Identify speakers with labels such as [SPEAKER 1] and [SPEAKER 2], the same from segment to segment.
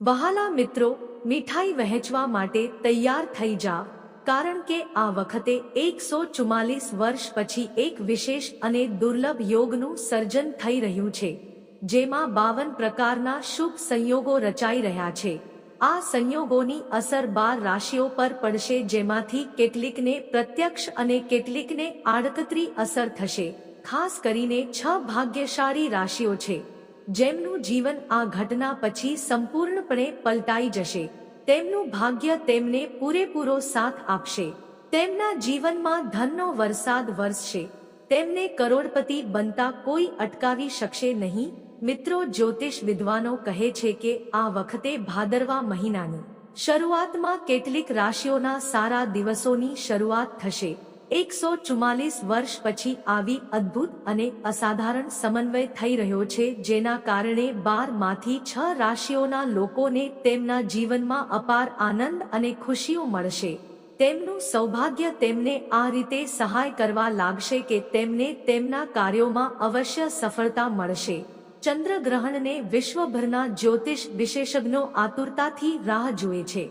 [SPEAKER 1] વહાલા મિત્રો, મીઠાઈ વહેંચવા માટે તૈયાર થઈ જા, કારણ કે આ વખતે એકસો ચુમ્માલીસ વર્ષ પછી એક વિશેષ અને દુર્લભ યોગનું સર્જન થઈ રહ્યું છે, જેમાં બાવન પ્રકારના શુભ સંયોગો રચાઈ રહ્યા છે. આ સંયોગોની અસર બાર રાશિઓ પર પડશે, જેમાંથી કેટલીકને પ્રત્યક્ષ અને કેટલીકને આડકતરી અસર થશે. ખાસ કરીને છ ભાગ્યશાળી રાશિઓ છે. જેમનું જીવન આ ઘટના પછી સંપૂર્ણપણે પલટાઈ જશે. તેમનું ભાગ્ય તેમને પૂરેપૂરો સાથ આપશે. તેમના જીવનમાં ધનનો વરસાદ વરસશે. તેમને કરોડપતિ બનતા કોઈ અટકાવી શકશે નહીં. મિત્રો, જ્યોતિષ વિદ્વાનો કહે છે કે આ વખતે ભાદરવા મહિનાની શરૂઆતમાં કેટલીક રાશિઓના સારા દિવસોની શરૂઆત થશે. એકસો ચુમ્માલીસ વર્ષ પછી આવી અદ્ભુત અને અસાધારણ સમન્વય થઈ રહ્યો છે, જેના કારણે બારમાંથી છ રાશિઓના લોકોને તેમના જીવનમાં અપાર આનંદ અને ખુશીઓ મળશે. તેમનું સૌભાગ્ય તેમને આ રીતે સહાય કરવા લાગશે કે તેમને તેમના કાર્યોમાં અવશ્ય સફળતા મળશે. ચંદ્રગ્રહણને વિશ્વભરના જ્યોતિષ વિશેષજ્ઞો આતુરતાથી રાહ જુએ છે.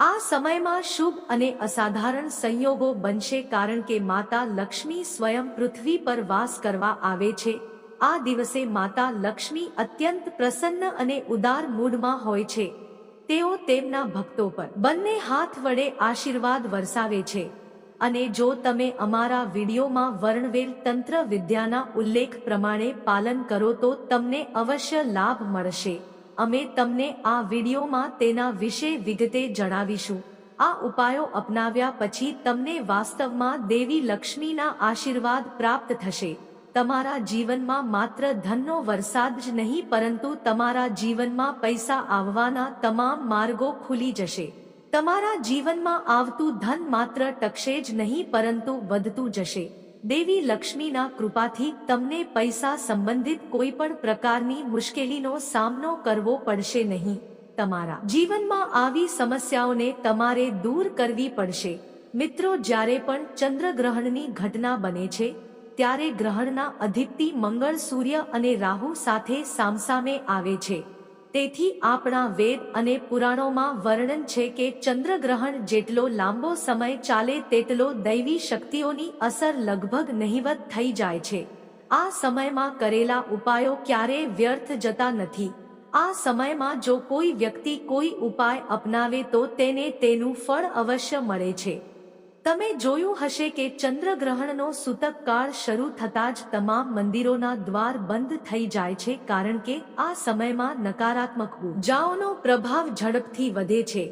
[SPEAKER 1] આ સમયમાં શુભ અને અસાધારણ સંયોગો બનશે કારણ કે માતા લક્ષ્મી સ્વયં પૃથ્વી પર વાસ કરવા આવે છે. આ દિવસે માતા લક્ષ્મી અત્યંત પ્રસન્ન અને ઉદાર મૂડમાં હોય છે. તેઓ તેમના ભક્તો પર બંને હાથ વડે આશીર્વાદ વરસાવે છે. અને જો તમે અમારા વિડીયોમાં વર્ણવેલ તંત્ર વિદ્યાના ઉલ્લેખ પ્રમાણે પાલન કરો તો તમને અવશ્ય લાભ મળશે. અમે તમને આ વિડીયોમાં તેના વિશે વિગતે જણાવીશું. આ ઉપાયો અપનાવ્યા પછી તમને વાસ્તવમાં દેવી લક્ષ્મીના આશીર્વાદ પ્રાપ્ત થશે. તમારા જીવનમાં માત્ર ધનનો વરસાદ જ નહીં, પરંતુ તમારા જીવનમાં પૈસા આવવાના તમામ માર્ગો ખુલી જશે. તમારા જીવનમાં આવતું ધન માત્ર ટકશે જ નહીં, પરંતુ વધતું જશે. દેવી લક્ષ્મીના કૃપાથી તમને પૈસા સંબંધિત કોઈ પણ પ્રકારની મુશ્કેલીનો સામનો કરવો પડશે નહીં. તમારા જીવનમાં આવી સમસ્યાઓને તમારે દૂર કરવી પડશે. મિત્રો, જ્યારે પણ ચંદ્રગ્રહણની ઘટના બને છે, ત્યારે ગ્રહણના અધિપતિ મંગળ, સૂર્ય અને રાહુ સાથે સામસામે આવે છે. તેથી આપણા વેદ અને પુરાણોમાં વર્ણન છે કે ચંદ્રગ્રહણ જેટલો લાંબો સમય ચાલે તેટલો દૈવી શક્તિઓની અસર લગભગ નહિવત થઈ જાય છે. આ સમયમાં કરેલા ઉપાયો ક્યારેય વ્યર્થ જતા નથી. આ સમયમાં જો કોઈ વ્યક્તિ કોઈ ઉપાય અપનાવે તો તેને તેનું ફળ અવશ્ય મળે છે. તમે જોયું હશે કે ચંદ્રગ્રહણનો સૂતક કાળ શરૂ થતાં જ તમામ મંદિરોના દ્વાર બંધ થઈ જાય છે કારણ કે આ સમયમાં નકારાત્મક ઉર્જાઓનો પ્રભાવ ઝડપથી વધે છે.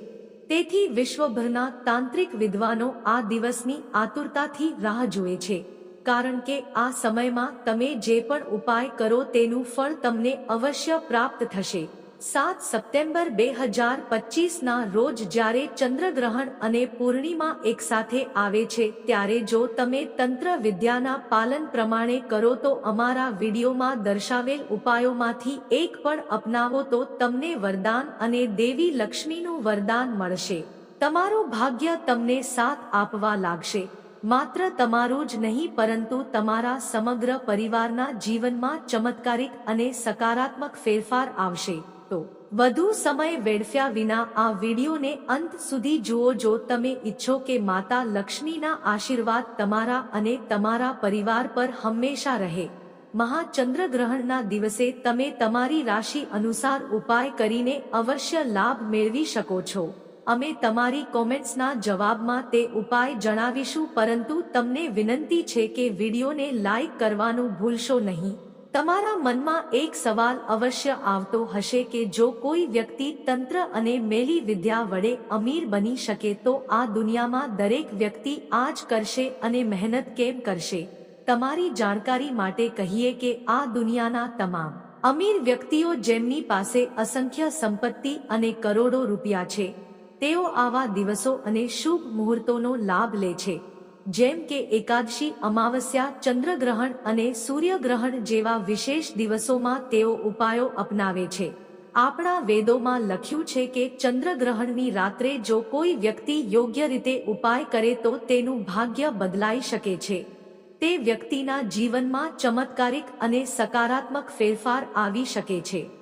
[SPEAKER 1] તેથી વિશ્વભરના તાંત્રિક વિદ્વાનો આ દિવસની આતુરતાથી રાહ જુએ છે. કારણ કે આ સમયમાં તમે જે પણ ઉપાય કરો તેનું ફળ તમને અવશ્ય પ્રાપ્ત થશે. સાત સપ્ટેમ્બર બે હજાર પચીસના રોજ જ્યારે ચંદ્રગ્રહણ અને પૂર્ણિમા એકસાથે આવે છે, ત્યારે જો તમે તંત્ર વિદ્યાના પાલન પ્રમાણે કરો તો અમારા વિડીયોમાં દર્શાવેલ ઉપાયોમાંથી એક પણ અપનાવો તો તમને વરદાન અને દેવી લક્ષ્મીનું વરદાન મળશે. તમારું ભાગ્ય તમને સાથ આપવા લાગશે. માત્ર તમારું જ નહીં, પરંતુ તમારા સમગ્ર પરિવારના જીવનમાં ચમત્કારિક અને સકારાત્મક ફેરફાર આવશે. તો વધુ સમય વેડફ્યા વિના આ વિડીયોને અંત સુધી જુઓ જો તમે ઈચ્છો કે માતા લક્ષ્મીના આશીર્વાદ તમારા અને તમારા પરિવાર પર હંમેશા રહે. મહાચંદ્રગ્રહણના દિવસે તમે તમારી રાશિ અનુસાર ઉપાય કરીને અવશ્ય લાભ મેળવી શકો છો. અમે તમારી કોમેન્ટ્સના જવાબમાં તે ઉપાય જણાવીશું, પરંતુ તમને વિનંતી છે કે વિડીયોને લાઈક કરવાનું ભૂલશો નહીં. તમારા મનમાં એક સવાલ અવશ્ય આવતો હશે કે જો કોઈ વ્યક્તિ તંત્ર અને મેલી વિદ્યા વડે અમીર બની શકે તો આ દુનિયામાં દરેક વ્યક્તિ આ જ કરશે અને મહેનત કેમ કરશે? તમારી જાણકારી માટે કહીએ કે આ દુનિયાના તમામ અમીર વ્યક્તિઓ જેમની પાસે અસંખ્ય સંપત્તિ અને કરોડો રૂપિયા છે, તેઓ આવા દિવસો અને શુભ મુહૂર્તોનો લાભ લે છે. જેમ કે એકાદશી, અમાવસ્યા, ચંદ્રગ્રહણ અને સૂર્યગ્રહણ જેવા વિશેષ દિવસોમાં તેઓ ઉપાયો અપનાવે છે. આપણા વેદોમાં લખ્યું છે કે ચંદ્રગ્રહણની રાત્રે જો કોઈ વ્યક્તિ યોગ્ય રીતે ઉપાય કરે તો તેનું ભાગ્ય બદલાઈ શકે છે. તે વ્યક્તિના જીવનમાં ચમત્કારિક અને સકારાત્મક ફેરફાર આવી શકે છે.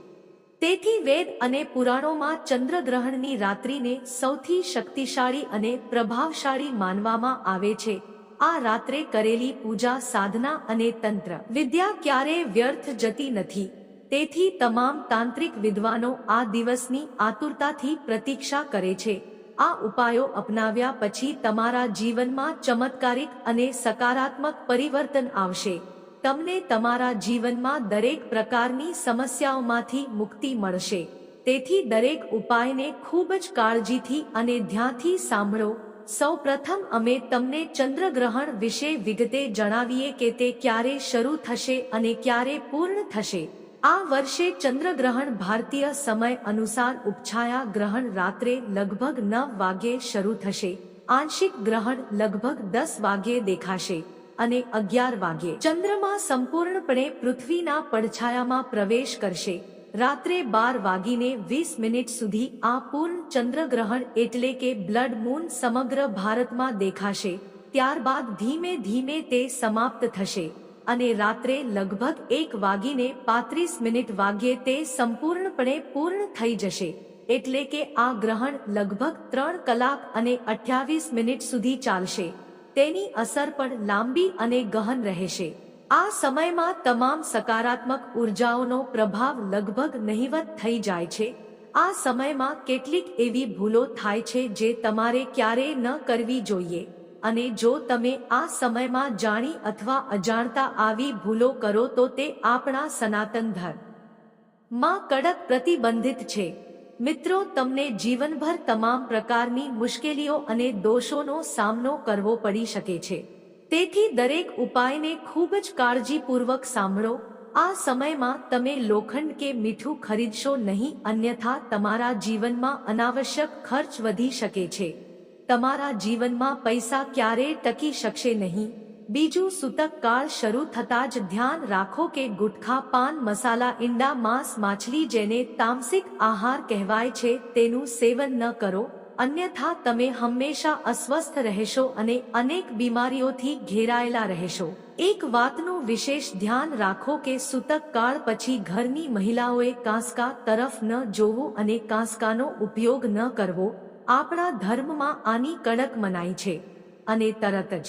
[SPEAKER 1] તેથી વેદ અને પુરાણોમાં ચંદ્રગ્રહણની રાત્રિને સૌથી શક્તિશાળી અને પ્રભાવશાળી માનવામાં આવે છે. આ રાત્રે કરેલી પૂજા, સાધના અને તંત્ર. વિદ્યા ક્યારેય વ્યર્થ જતી નથી. તેથી તમામ તાંત્રિક વિદ્વાનો આ દિવસની આતુરતાથી પ્રતીક્ષા કરે છે. આ ઉપાયો અપનાવ્યા પછી તમારા જીવનમાં ચમત્કારિક અને સકારાત્મક પરિવર્તન આવશે. તમને તમારા જીવનમાં દરેક પ્રકારની સમસ્યાઓમાંથી મુક્તિ મળશે. તેથી દરેક ઉપાયને ખૂબ જ કાળજીથી અને ધ્યાનથી સાંભળો. સૌ પ્રથમ અમે તમને ચંદ્રગ્રહણ વિશે વિગતે જણાવીએ કે તે ક્યારે શરૂ થશે અને ક્યારે પૂર્ણ થશે. આ વર્ષે ચંદ્રગ્રહણ ભારતીય સમય અનુસાર ઉપછાયા ગ્રહણ રાત્રે લગભગ નવ વાગ્યે શરૂ થશે. આંશિક ગ્રહણ લગભગ દસ વાગ્યે દેખાશે. અને અગિયાર વાગ્યે ચંદ્રમા સંપૂર્ણપણે પૃથ્વીના પડછાયામાં પ્રવેશ કરશે. રાત્રે બાર વાગીને વીસ મિનિટ સુધી આ પૂર્ણ ચંદ્રગ્રહણ એટલે કે બ્લડ મૂન સમગ્ર ભારતમાં દેખાશે. ત્યારબાદ ધીમે ધીમે તે સમાપ્ત થશે અને રાત્રે લગભગ એક વાગીને પાંત્રીસ મિનિટ વાગ્યે તે સંપૂર્ણપણે પૂર્ણ થઈ જશે. એટલે કે આ ગ્રહણ લગભગ ત્રણ કલાક અને અઠ્યાવીસ મિનિટ સુધી ચાલશે. તેની અસર પણ લાંબી અને ગહન રહેશે. આ સમયમાં તમામ સકારાત્મક ઉર્જાઓનો પ્રભાવ લગભગ નહિવત થઈ જાય છે. આ સમયમાં કેટલીક એવી ભૂલો થાય છે જે તમારે ક્યારેય ન કરવી જોઈએ. અને જો તમે આ સમયમાં જાણી અથવા અજાણતા આવી ભૂલો કરો તો તે આપણા સનાતન ધર્મમાં કડક પ્રતિબંધિત છે. મિત્રો, તમને જીવનભર તમામ પ્રકારની મુશ્કેલીઓ અને દોષોનો સામનો કરવો પડી શકે છે. તેથી દરેક ઉપાયને ખૂબ જ કાળજીપૂર્વક સાંભળો. આ સમયમાં તમે લોખંડ કે મીઠું ખરીદશો નહીં, અન્યથા તમારા જીવનમાં અનાવશ્યક ખર્ચ વધી શકે છે. તમારા જીવનમાં પૈસા ક્યારેય ટકી શકશે નહીં. બીજું સૂતક કાળ શરૂ થતાં જ ધ્યાન રાખો કે ગુટખા, પાન, મસાલા, ઈંડા, માંસ, માછલી જેને તામસિક આહાર કહેવાય છે, તેનું સેવન ન કરો. અન્યથા તમે હંમેશા અસ્વસ્થ રહેશો અને અનેક બીમારીઓથી ઘેરાયેલા રહેશો. એક વાતનું વિશેષ ધ્યાન રાખો કે સૂતક કાળ પછી ઘરની મહિલાઓએ કાંસકા તરફ ન જોવું અને કાંસકાનો ઉપયોગ ન કરવો. આપણા ધર્મમાં આની કડક મનાઈ છે. અને તરત જ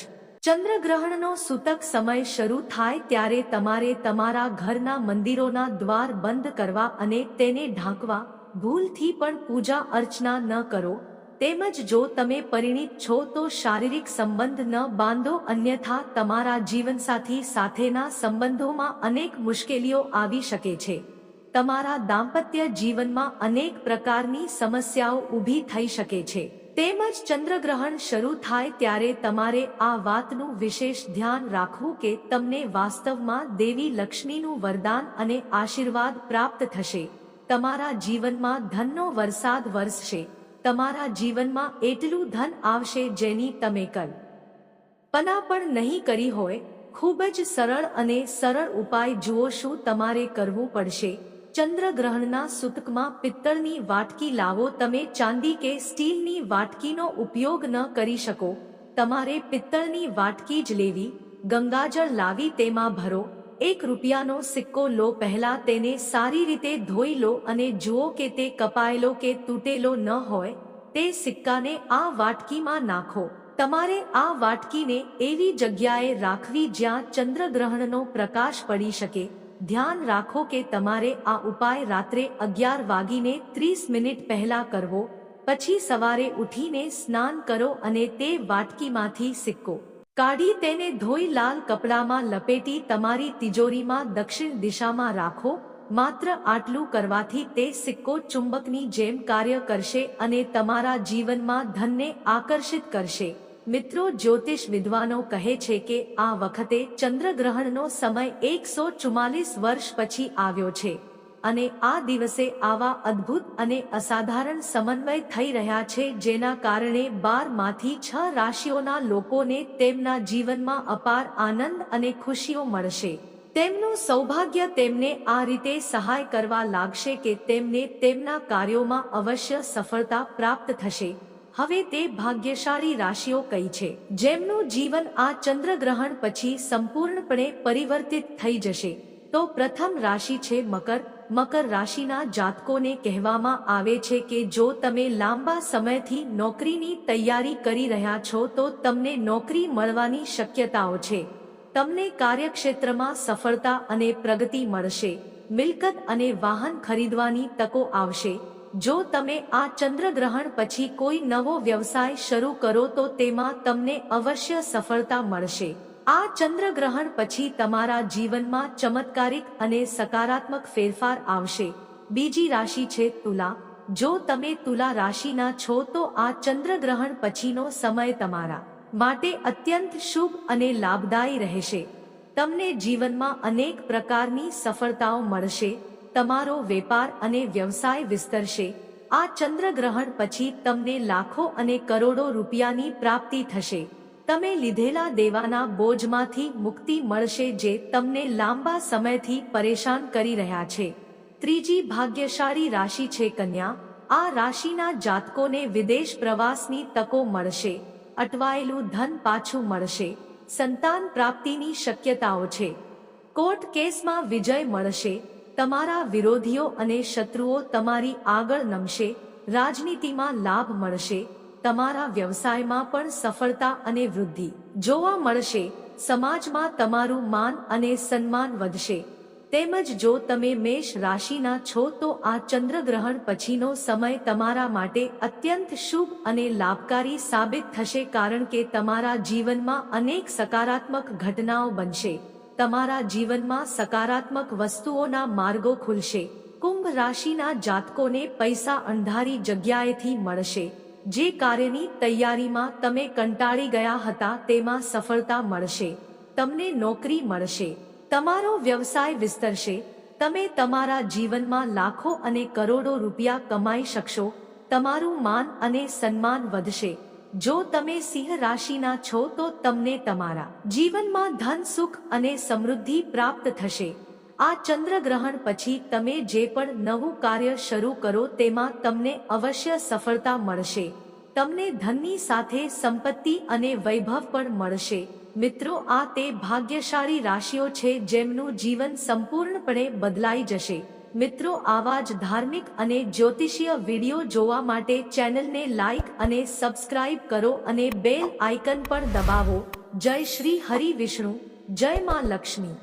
[SPEAKER 1] ચંદ્રગ્રહણનો સૂતક સમય શરૂ થાય ત્યારે તમારે તમારા ઘરના મંદિરોના દ્વાર બંધ કરવા અને તેને ઢાંકવા, ભૂલથી પણ પૂજા અર્ચના ન કરો. તેમજ જો તમે પરિણિત છો તો શારીરિક સંબંધ ન બાંધો, અન્યથા તમારા જીવનસાથી સાથેના સંબંધોમાં અનેક મુશ્કેલીઓ આવી શકે છે. તમારા દાંપત્ય જીવનમાં અનેક પ્રકારની સમસ્યાઓ ઊભી થઈ શકે છે. તેમજ ચંદ્રગ્રહણ શરૂ થાય ત્યારે તમારે આ વાતનું વિશેષ ધ્યાન રાખવું કે તમને વાસ્તવમાં દેવી લક્ષ્મીનું વરદાન અને આશીર્વાદ પ્રાપ્ત થશે. તમારા જીવનમાં ધનનો વરસાદ વરસશે. તમારા જીવનમાં એટલું ધન આવશે જેની તમે કલ પના પણ નહીં કરી હોય. ખૂબ જ સરળ અને સરળ ઉપાય જુઓ શું તમારે કરવું પડશે. ચંદ્રગ્રહણના સૂતકમાં પિત્તળની વાટકી લાવો તમે ચાંદી કે સ્ટીલની વાટકીનો ઉપયોગ ન કરી શકો. તમારે પિત્તળની વાટકી જ લેવી. ગંગાજળ લાવી તેમાં ભરો. એક રૂપિયાનો સિક્કો લો પહેલા તેને સારી રીતે ધોઈ લો અને જુઓ કે તે કપાયેલો કે તૂટેલો ન હોય. તે સિક્કાને આ વાટકીમાં નાખો. તમારે આ વાટકીને એવી જગ્યાએ રાખવી જ્યાં ચંદ્રગ્રહણનો પ્રકાશ પડી શકે. ધ્યાન રાખો કે તમારે આ ઉપાય રાત્રે અગિયાર વાગીને ત્રીસ મિનિટ પહેલા કરવો, પછી સવારે ઉઠીને સ્નાન કરો અને તે વાટકીમાંથી સિક્કો. કાઢી તેને ધોઈ લાલ કપડામાં લપેટી તમારી તિજોરીમાં દક્ષિણ દિશામાં રાખો, માત્ર આટલું કરવાથી તે સિક્કો ચુંબકની જેમ કાર્ય કરશે અને તમારા જીવનમાં ધનને આકર્ષિત કરશે. મિત્રો, જ્યોતિષ વિદ્વાનો કહે છે કે આ વખતે ચંદ્રગ્રહણનો સમય એકસો ચુમ્માલીસ વર્ષ પછી આવ્યો છે અને આ દિવસે આવા અદ્ભુત અને અસાધારણ સમન્વય થઈ રહ્યા છે જેના કારણે બારમાંથી છ રાશિઓના લોકોને તેમના જીવનમાં અપાર આનંદ અને ખુશીઓ મળશે. તેમનું સૌભાગ્ય તેમને આ રીતે સહાય કરવા લાગશે કે તેમને તેમના કાર્યોમાં અવશ્ય સફળતા પ્રાપ્ત થશે. હવે તે ભાગ્યશાળી રાશિઓ કઈ છે? જેમનું જીવન આ ચંદ્રગ્રહણ પછી સંપૂર્ણપણે પરિવર્તિત થઈ જશે. તો પ્રથમ રાશિ છે મકર. મકર રાશિના જાતકોને કહેવામાં આવે છે કે જો તમે લાંબા સમયથી નોકરીની તૈયારી કરી રહ્યા છો તો તમને નોકરી મળવાની શક્યતાઓ છે. તમને કાર્યક્ષેત્રમાં સફળતા અને પ્રગતિ મળશે. મિલકત અને વાહન ખરીદવાની તકો આવશે. જો તમે આ ચંદ્રગ્રહણ પછી કોઈ નવો વ્યવસાય શરૂ કરો તો તેમાં તમને અવશ્ય સફળતા મળશે. આ ચંદ્રગ્રહણ પછી તમારા જીવનમાં ચમત્કારિક અને સકારાત્મક ફેરફાર આવશે. બીજી રાશિ છે તુલા. જો તમે તુલા રાશિના છો તો આ ચંદ્રગ્રહણ પછીનો સમય તમારા માટે અત્યંત શુભ અને લાભદાયી રહેશે. તમને જીવનમાં અનેક પ્રકારની સફળતાઓ મળશે. તમારો વેપાર અને વ્યવસાય વિસ્તરશે. આ ચંદ્રગ્રહણ પછી તમને લાખો અને કરોડો રૂપિયાની પ્રાપ્તિ થશે. તમે લીધેલા દેવાના બોજમાંથી મુક્તિ મળશે જે તમને લાંબા સમયથી પરેશાન કરી રહ્યા છે. ત્રીજી ભાગ્યશાળી રાશિ છે કન્યા. આ રાશિના જાતકોને વિદેશ પ્રવાસની તકો મળશે. અટવાયેલું ધન પાછું મળશે. સંતાન પ્રાપ્તિની શક્યતાઓ છે. કોર્ટ કેસમાં વિજય મળશે. તમારા વિરોધીઓ અને શત્રુઓ તમારી આગળ નમશે, રાજનીતિમાં લાભ મળશે, તમારા વ્યવસાયમાં પણ સફળતા અને વૃદ્ધિ જોવા મળશે, સમાજમાં તમારું માન અને સન્માન વધશે. તેમજ જો તમે મેષ રાશિના છો તો આ ચંદ્રગ્રહણ પછીનો સમય તમારા માટે અત્યંત શુભ અને લાભકારી સાબિત થશે કારણ કે તમારા જીવનમાં અનેક સકારાત્મક ઘટનાઓ બનશે. તમારા જીવનમાં સકારાત્મક વસ્તુઓના માર્ગો ખુલશે. કુંભ રાશિના જાતકોને પૈસા અંધારી જગ્યાએથી મળશે. જે કાર્યની તૈયારીમાં તમે કંટાળી ગયા હતા તેમાં સફળતા મળશે. તમને નોકરી મળશે. તમારો વ્યવસાય વિસ્તરશે. તમે તમારા જીવનમાં લાખો અને કરોડો રૂપિયા કમાઈ શકશો. તમારું માન અને સન્માન વધશે. જો તમે સિંહ રાશિના છો તો તમને તમારા જીવનમાં ધન સુખ અને સમૃદ્ધિ પ્રાપ્ત થશે. આ ચંદ્રગ્રહણ પછી તમે જે પણ નવું કાર્ય શરૂ કરો તેમાં તમને અવશ્ય સફળતા મળશે. તમને ધનની સાથે સંપત્તિ અને વૈભવ પણ મળશે. મિત્રો, આ તે ભાગ્યશાળી રાશિઓ છે જેમનું જીવન સંપૂર્ણપણે બદલાઈ જશે. મિત્રો, આવા જ ધાર્મિક અને જ્યોતિષીય વીડિયો જોવા માટે ચેનલને લાઈક અને સબસ્ક્રાઇબ કરો અને બેલ આઇકન પણ દબાવો. જય શ્રી હરિ વિષ્ણુ. જય માં લક્ષ્મી.